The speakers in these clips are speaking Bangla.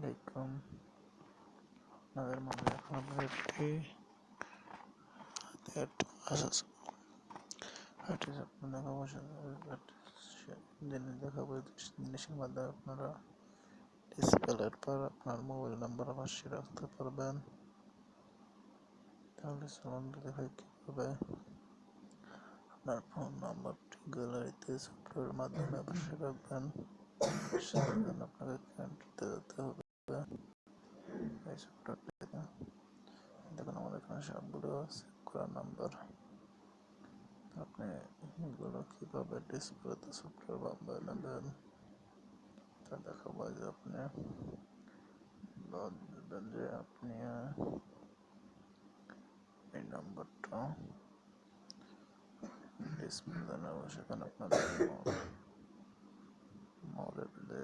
আলাইকুম আপনাদের মাঝে এখন আমরা একটি আসাস আর্টিস্ট আপনার দেখাবো জিনিস দেখাবো জিনিসের মাধ্যমে আপনারা ডিসপ্লের পর আপনার মোবাইল নাম্বার অবশ্যই রাখতে পারবেন তাহলে চলুন দেখাই কীভাবে আপনার ফোন নাম্বারটি গ্যালারিতে সফটওয়্যারের মাধ্যমে অবশ্যই রাখবেন সেখানে আপনাকে কান্ট্রিতে যেতে হবে এই সফটওয়্যারটিতে দেখুন আমাদের এখানে সবগুলো সেভ করা নাম্বার আপনি এগুলো কীভাবে ডিসপ্লেতে সফটওয়্যার বাম্বায় নেবেন তা দেখাবো যে আপনি দেবেন যে আপনি এই নাম্বারটা ডিসপ্লে নেব সেখানে আপনার মডেলে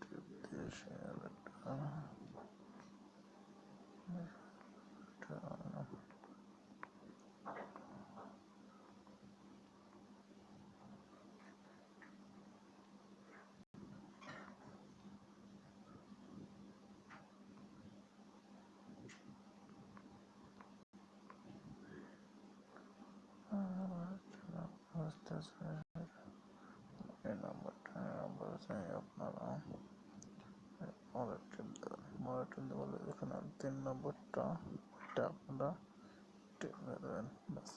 টিপ দিয়ে সে একটা এই নাম্বারটা নাম্বার চাই আপনারা মডেল দেবেন মডেল বলে এখানে তিন নম্বরটা এটা আপনারা টেনে দেবেন বাস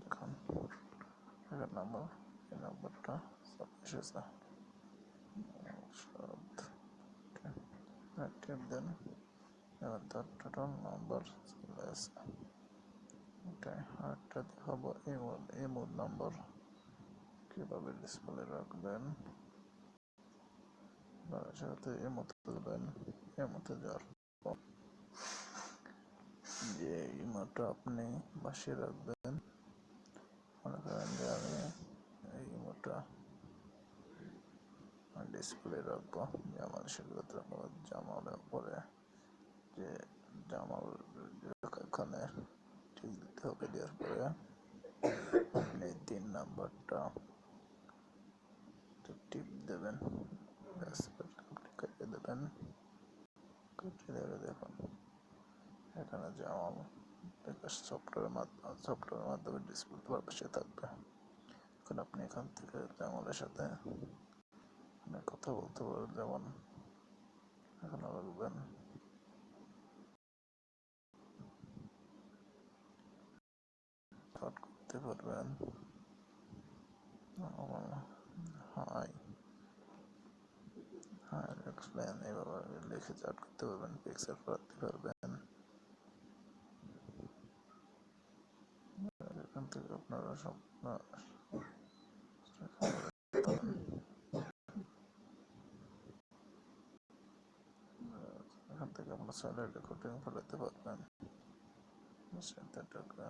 দেখুন এখানে নাম্বার এই নাম্বারটা সব এসেছে টেপ দেন এবার তার টোটাল নাম্বার চলে আসে কীভাবে ডিসপ্লে রাখবেন? সাথে দেবেন যে ইমোটা আপনি বাসিয়ে রাখবেন, মনে করেন যে আমি এই ইমোটা ডিসপ্লে রাখব। জামাল সেগুলো জামালের পরে যে এখানে ঠিক দিতে হবে দেওয়ার পরে আপনি তিন নাম্বারটা টিপ দেবেন আপনি কেটে দেবেন কেটে দেবে দেখুন এখানে জামাল সফটওয়্যারের মাধ্যমে সফটওয়্যারের মাধ্যমে ডিসপ্লে পাশে থাকবে এখন আপনি এখান থেকে জামালের সাথে কথা বলতে পারেন যেমন এখানে রাখবেন করতে পারবেন হাই হাই এক্সপ্লেন এভাবে লিখে চার্ট করতে পারবেন পিক্সেল করাতে পারবেন এখান থেকে আপনারা সব এখান থেকে আপনার স্যালারি রেকর্ডিং ফেলাতে পারবেন টাকা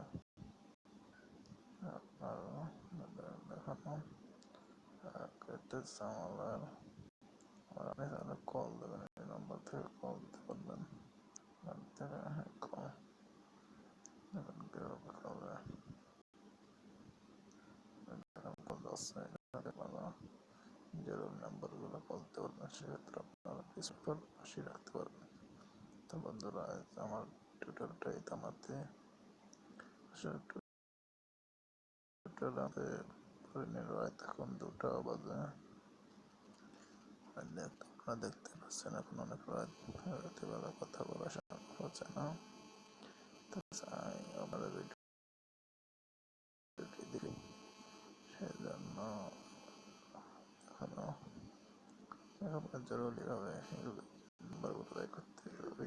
আপনি তাহলে কল দেবেন পারবেন সেক্ষেত্রে আপনারা ডিসপ্লে পাশে রাখতে পারবেন তো বন্ধুরা আমার টিউটোরিয়ালটা ইতামাতে একটু রাতে পরিণীর রাত এখন দুটা বাজে। আপনারা দেখতে পাচ্ছেন, এখন অনেক রাত রাত্রিবেলা কথা বলা সম্ভব হচ্ছে না। আপনারা ভিডিওটি এখন জরুরিভাবে নাম্বারগুলো করতে হবে।